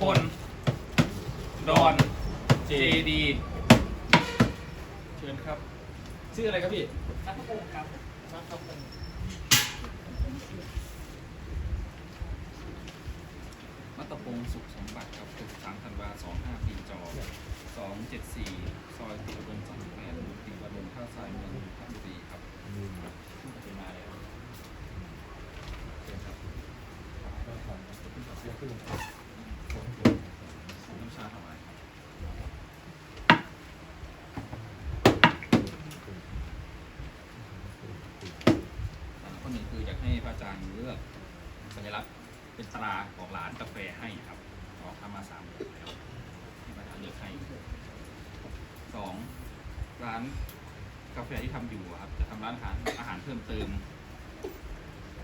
คน ดอน เจดี เชิญครับ ชื่ออะไรครับพี่นักพงศ์ครับนักพงศ์มัตตพงศ์สุขสมบัติครับ63ธันวา25ปีจอ274ซอยติวดงสามแปดติวดงท่าทรายเมืองนนทบุรีครับเป็นมาแล้วเชิญครับ น้ำชาถวายครับอ่าข้อหนึ่งคืออยากให้พระอาจารย์เลือกสัญลักษณ์เป็นตราของร้านกาแฟให้ครับออกทำมาสามเดือนแล้วให้พระอาจารย์เลือกให้สองร้านกาแฟที่ทำอยู่อะครับจะทำร้านอาหารอาหารเพิ่มเติม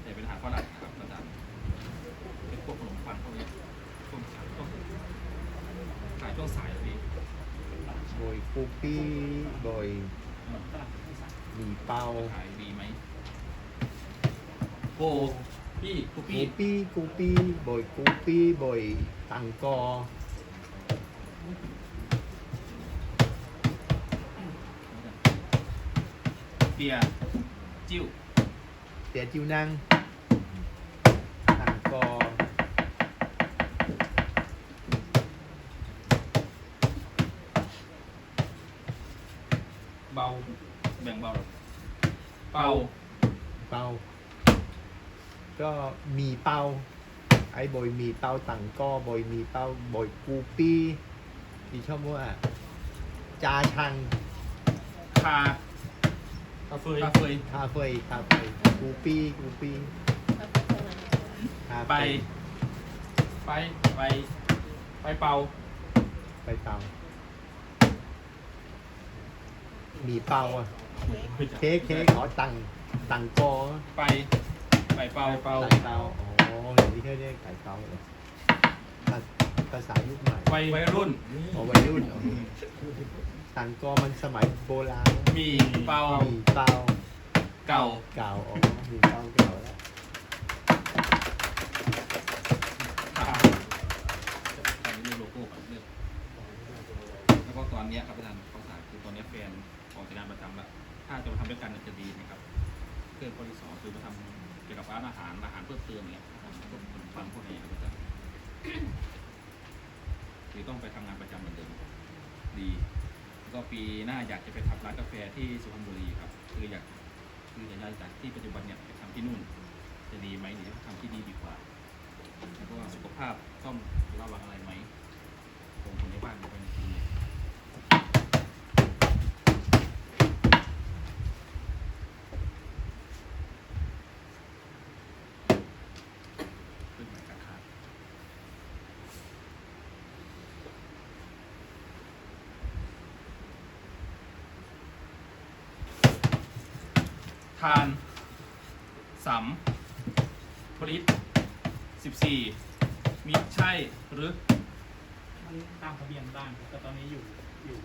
แต่เป็นอาหารฝรั่งนะครับพระอาจารย์เป็นพวกขนมปังพวกนี้ช่วงสายช่วงขาย ช่วงสายเลยพี่ bồi kopi bồi ฝรั่งที่สั่ง mì bao ขายดีไหมโกพี่กูพี่ kopi kopi bồi kopi bồi tăng co เบียร์จิ้ว tè chiêu năng tăng co เบา แบ่งเบาหรอเบา bao có mì bao ấy bồi mì bao tăng co bồi mì bao bồi kopi thì cho mua à cha chăng คากาแฟคาเฟย cà phê cà phê kopi kopi cà ไป phê ไป ไป ไปเป่าไปเป่า มีเป่าอะเค้กเค้กขอตังค์ตังค์กอไปไปเป่าเป่าไก่เป่าอ๋ออย่างนี้เขาเรียกไก่เป่าเลยภาภาษายุคใหม่ไปวัยรุ่นอ๋อวัยรุ่นอ๋อตังค์กอมันสมัยโบราณมีเป่ามีเป่าเก่าเก่าอ๋อมีเป่าเก่าแล้วขาใส่เลือกโลโก้ก่อนเลือกแล้วก็ตอนเนี้ยครับอาจารย์ข้อสามคือตอนเนี้ยแฟน ออกจากงานประจำแล้วถ้าจะมาทำด้วยกันจะดีนะครับเพื่อนข้อที่สองคือมาทำเกี่ยวกับร้านอาหารอาหารเพิ่มเติมเนี่ยทำพวกขนมปังพวกนี้ครับอาจารย์หรือต้องไปทำงานประจำเหมือนเดิมดีแล้วก็ปีหน้าอยากจะไปทำร้านกาแฟที่สุพรรณบุรีครับคืออยากคืออยากย้ายจากที่ปัจจุบันเนี่ยไปทำที่นู่น จะดีไหมหรือทำที่นี่ดีกว่าแล้วก็สุขภาพต้องระวังอะไรไหมของคนในบ้านเป็นทีขึ้นมาราคา ทานสำปริศสิบสี่มิใช่หรือ มันตามทะเบียนบ้านครับแต่ตอนนี้อยู่อยู่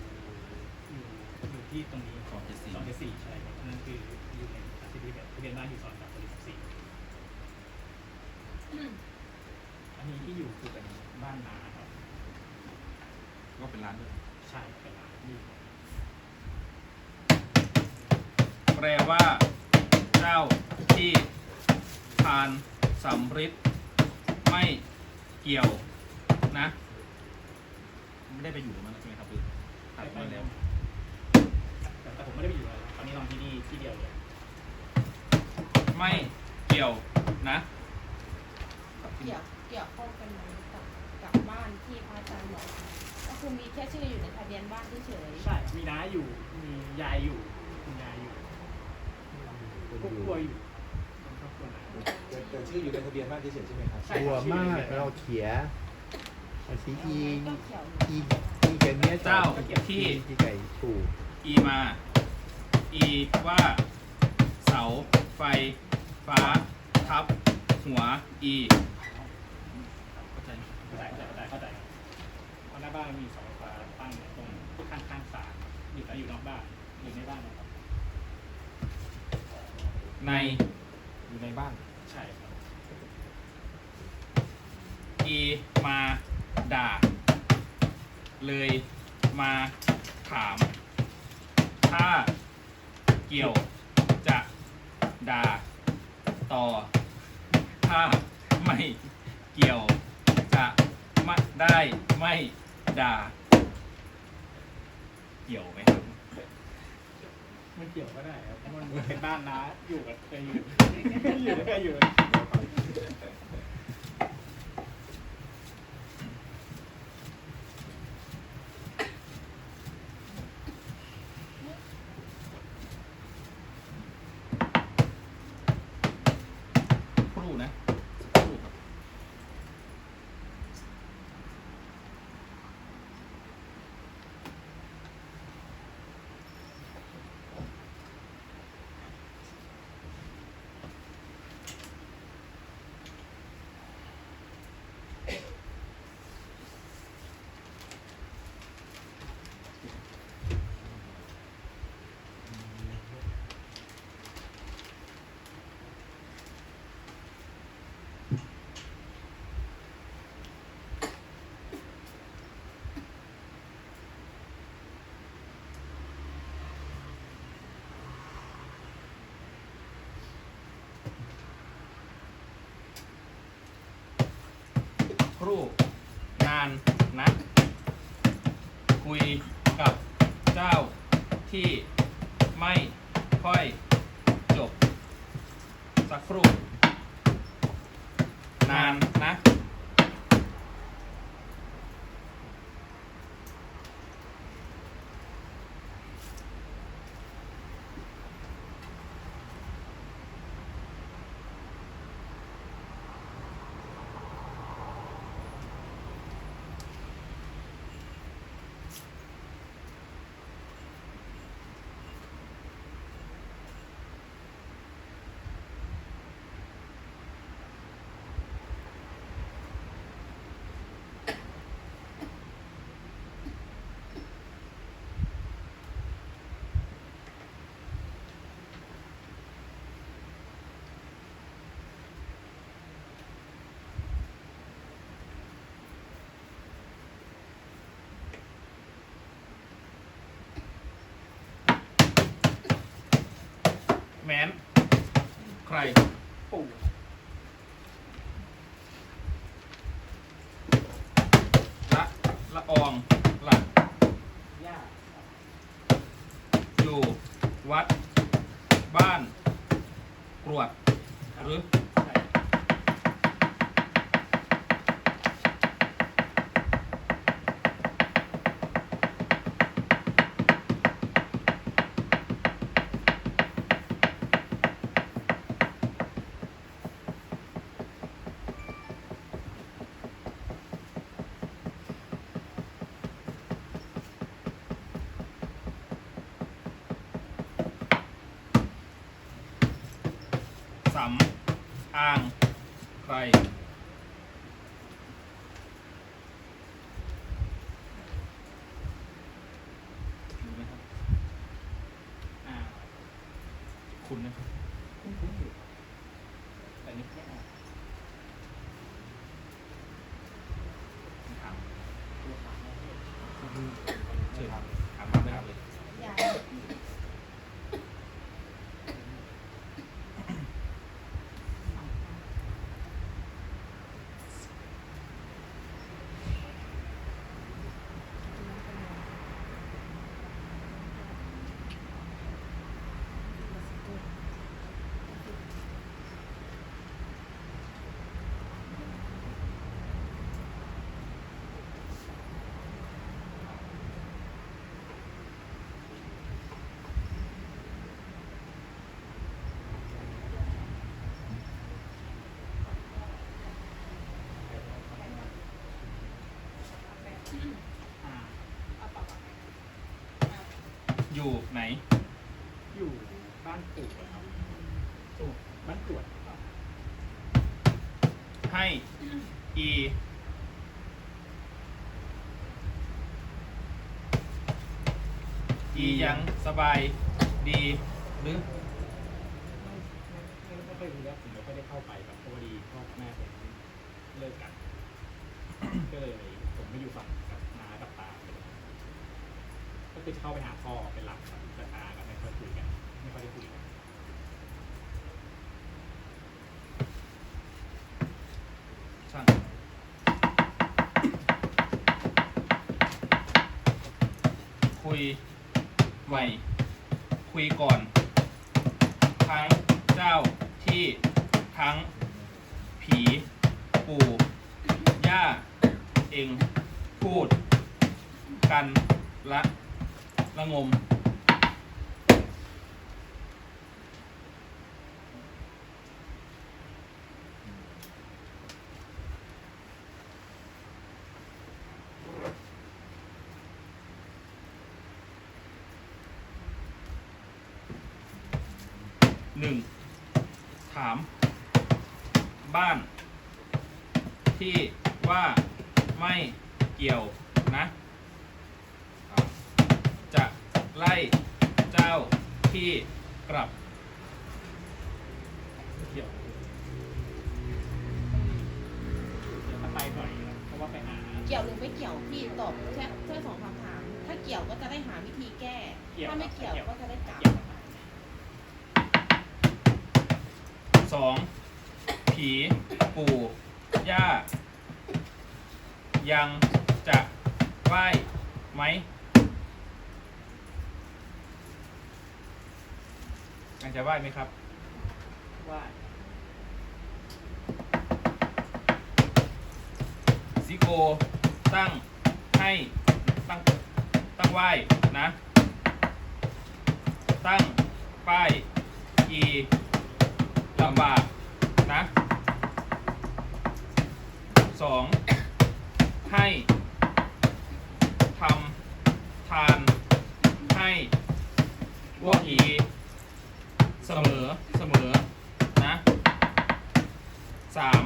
อยู่อยู่ที่ตรงนี้สองเจ็ดสี่สองเจ็ดสี่ใช่ครับนั่นคืออยู่ในทะเบียนทะเบียนบ้านอยู่ซอยสามสิบสี่อันนี้ที่อยู่คือเป็นบ้านนาครับก็เป็นร้านด้วยใช่เป็นร้านที่แปลว่า เจ้าที่ทานสำริดไม่เกี่ยวนะ ไม่ได้ไปอยู่ตรงนั้นใช่ไหมครับคือตัดมาแล้วแต่แต่ผมไม่ได้ไปอยู่เลยตอนนี้นอนที่นี่ที่เดียวเลย ไม่เกี่ยวนะ เกี่ยวเกี่ยวข้องกันไหมกับกับบ้านที่พระอาจารย์บอกก็คือมีแค่ชื่ออยู่ในทะเบียนบ้านเฉยๆ ใช่ มีน้าอยู่ มียายอยู่คุณยายอยู่ คนครอบอคยู่รัวอยู่เป็นครอบครัวนะแต่แต่ชื่ออยู่ในทะเบียนบ้านเฉยๆใช่ไหมครับใช่กลัวมากเราเขียภาษีอีก็เขียวอีอีแกเนี้ยเจ้าที่ที่ ที่ไก่ถูกอีมา อีว่า เสาไฟฟ้า ทับ หัว อีเข้าใจไหมเข้าใจเข้าใจเข้าใจครับเพราะหน้าบ้านมีเสาไฟฟ้าตั้งอยู่ตรงข้างข้างๆศาลอยู่แต่อยู่นอกบ้านอยู่ในบ้านนะครับ ในอยู่ในบ้าน ใช่ครับ อีมาด่า เลยมาถาม ถ้าเกี่ยวจะด่าต่อ ถ้าไม่เกี่ยว จะไม่ได้ไม่ด่า เกี่ยวไหมครับ ไม่เกี่ยวก็ได้ครับเพราะมันเป็นบ้านน้าอยู่กับใคยอยู่อยู่ด้วยกันอยู่ รู่นานนะ คุยกับเจ้าที่ไม่ค่อยจบสักครู่ นานนะ แมนใครปู่ละละอองหลัก ย่า อยู่ วัด บ้าน กรวด หรือ ใช่ สำอาง ใคร รู้ไหมครับ อ่า คุณนะครับ คุ้นคุ้นอยู่แต่นี่แค่ ถาม ตัวขาแม่ เชิญถามมาเลยครับ อยาก อ่าอยู่ไหน อยู่บ้านปู่ครับปู่บ้านกรวดครับให้ อีอียังสบายดีหรือไม่ไม่ไม่ค่อยรู้แล้วผมไม่ค่อยได้เข้าไปครับเพราะว่าดีพ่อกับแม่ผมเลิกกัน ก็เลยผม ไม่อยู่ฝั่งกับน้ากับตาก็คือเข้าไปหาพ่อเป็นหลักครับแต่ตากับไม่ค่อยคุยกันไม่ค่อยได้คุยกันช่างคุยใหม่คุยก่อน ทั้งเจ้าที่ทั้งผี ปู่ย่าเอง พูด กันละละงม หนึ่ง ถาม บ้าน ที่ว่าไม่ เกี่ยวนะจะไล่เจ้าที่กลับเกี่ยวถ้าไปบ่อยนเพราะว่าไปหา เกี่ยวหรือไม่เกี่ยวพี่ตอบแค่แค่สองคำถาม ถ้าเกี่ยวก็จะได้หาวิธีแก้ ถ้าไม่เกี่ยวก็จะได้กลับเกี่ยวกับสองผีปู่ย่ายัง จะไหว้ไหมยังจะไหว้ไหมครับว่าซิโกตั้งให้ตั้งตั้งไหว้นะ ตั้งป้ายอีลำบากนะสองให้ ทำทานให้พวกอีเสมอเสมอนะสาม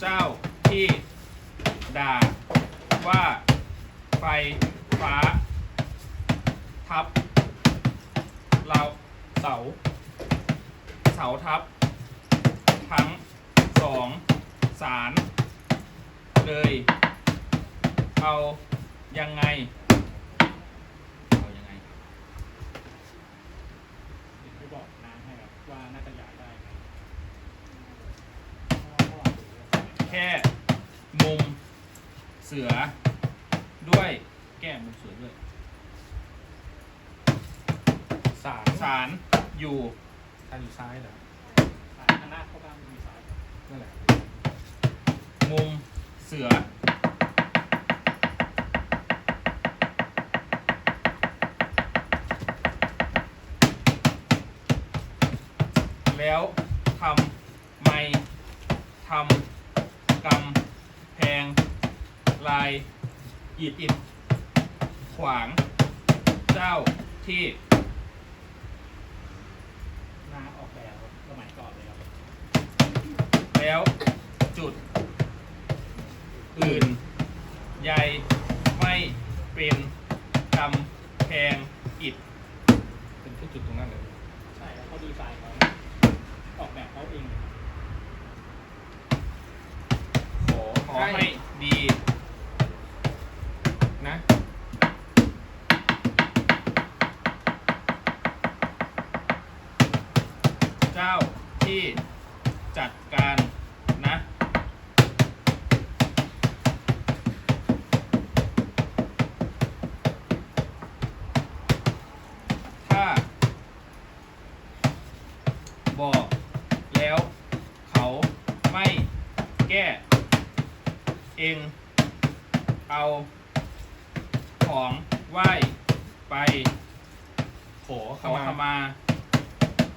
เจ้าที่ด่าว่าไฟฟ้า ทับ เราเสา เสาทับ ทั้งสองสาร เลย เอายังไง เอายังไง เดี๋ยวไปบอกน้าให้ครับ ว่าน่าจะอยากได้ไหมแค่มุมเสือด้วยแก้มุมเสือด้วย สามสารอยู่ทางอยู่ซ้ายเหรอสายข้างหน้าเข้าบ้านมีสายนั่นแหละมุมเสือ แล้วทำไม ทำกำแพง ลายอิดอิดขวาง เจ้าที่นาออกแบบสมัยก่อนเลยครับ แล้วจุด อื่นใหญ่ไม่เป็นกำแพงอิดเป็นที่จุดตรงนั้นเลย ใช่แล้วเขาดีไซน์เขาออกแบบเขาเองเลยครับ ขอให้ดีนะเจ้าที่จัดการนะ ถ้า บอกแล้ว เขาไม่แก้ เองเอาของไหว้ไปขอขเข้าอมาขมา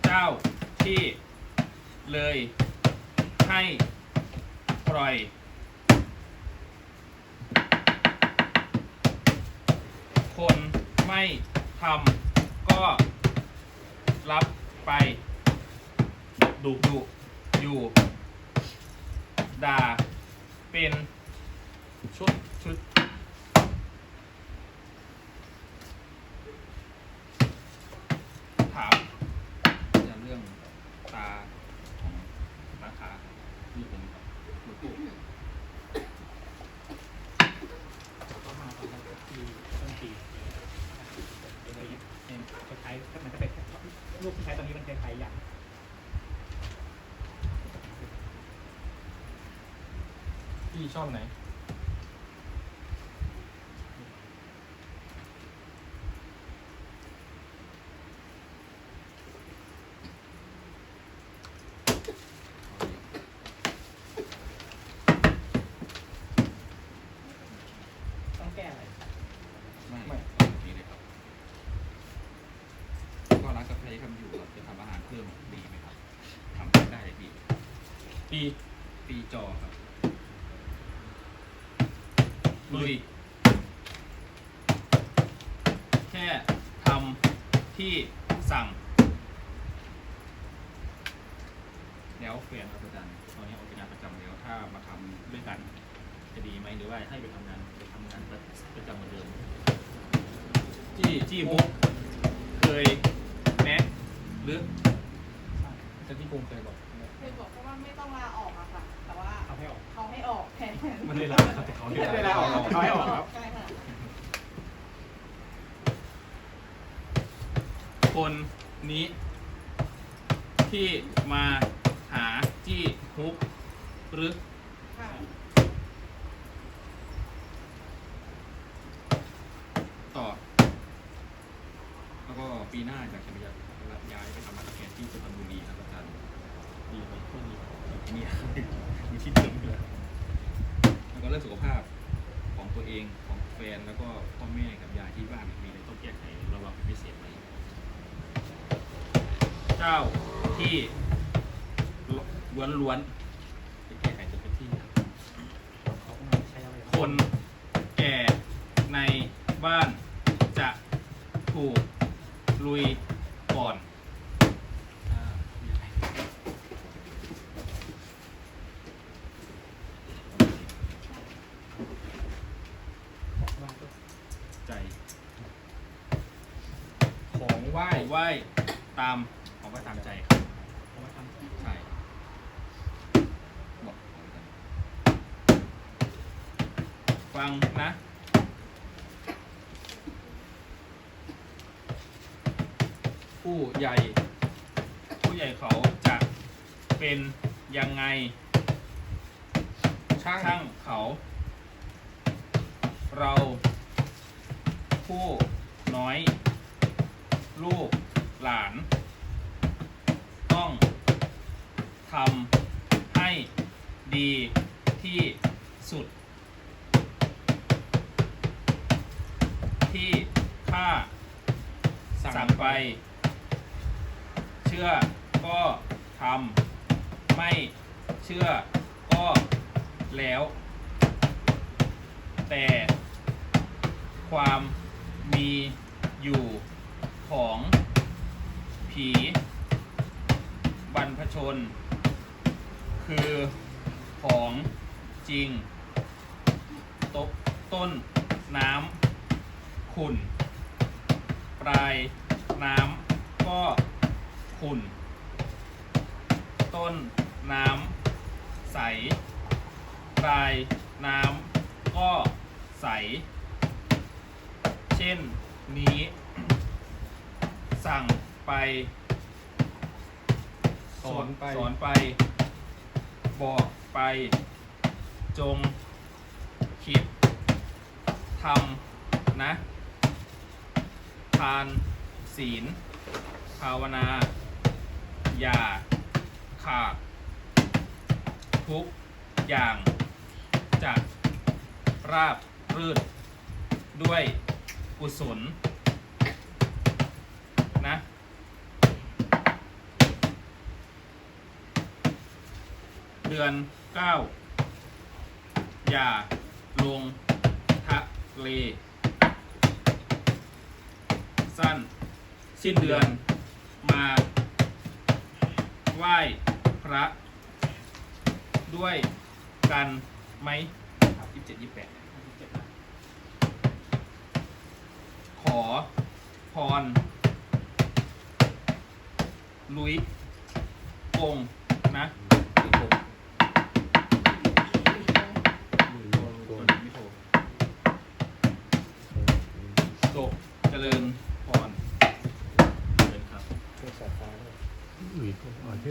เจ้าที่เลย ให้ปล่อยคนไม่ทำก็รับไปดุดุอยู่ ด่าเป็น ชุดชุดถามเรื่องตาของราคาที่เป็นหลวงปู่ก็มาตนปีต้นปีอรอย่างเงี้คก็มันจะเป็นรูกใช้ตอนนี้มันใช้ายๆอย่างพี่ชอบไหน ค่ทำที่สั่ง แล้วแฟนครับอาจารย์ตอนนี้ออกเป็นงานประจำแล้วถ้ามาทำด้วยกัน จะดีไหมหรือว่าให้ไปทำงานไปทำงานประจำเหมือนเดิมจี้จี้มุกเคยแนะหรือจะที่กรุงเคยบอกเคยบอกเขาว่าไม่ต้องลาออกอะค่ะ แต่ว่าเอาให้ออกเขาให้ออกแทน มันเลยลาครับแต่เขาไม่ได้ลาออกครับเขาให้ออกครับใช่ค่ะ คนนี้ ที่มาหาจี้ฮุกหรือต่อ แล้วก็ปีหน้าอยากจะย้ายย้ายไปทำมาตะแกนที่สุพรรณบุรีครับอาจารย์ดีไหมไม่ดีมีมีที่เดิมด้วยแล้วก็เรื่องสุขภาพของตัวเองของแฟนแล้วก็พ่อแม่กับยายที่บ้านมีอะไรต้องแก้ไขระวังเป็นพิเศษไหม เจ้าที่ล้วนๆจะแก้ไขจนเป็นที่คนแก่ในบ้านจะถูกลุยก่อนอ่ามีอะไรใจ ของไหว้ไหว้ตาม ใจครับเอาไว้ทำใช่บอกฟังนะผู้ใหญ่ ผู้ใหญ่เขาจะเป็นยังไง ช่างช่างเขา เรา ผู้น้อย ลูกหลาน ต้องทำให้ดีที่สุด ที่ข้าสั่งไป เชื่อก็ทำไม่เชื่อก็แล้ว แต่ความมีอยู่ของผีบรรพช น คือของจริงตต้นน้ำขุ่น ปลายน้ำก็ขุ่น ต้นน้ำใส ปลายน้ำก็ใส เช่นนี้ สั่งไป สอนไป สอนไป บอกไป จง คิดทำนะ ทานศีล ภาวนา อย่า ขาด ทุกอย่างจะราบรื่นด้วยกุศลนะ เดือนเก้าอย่าลงทะเล สั้น สิ้นเดือนมาไหว้พระ ด้วยกันไหมยี่สิบเจ็ดยี่สิบแปดขอพร ลุยกงนะ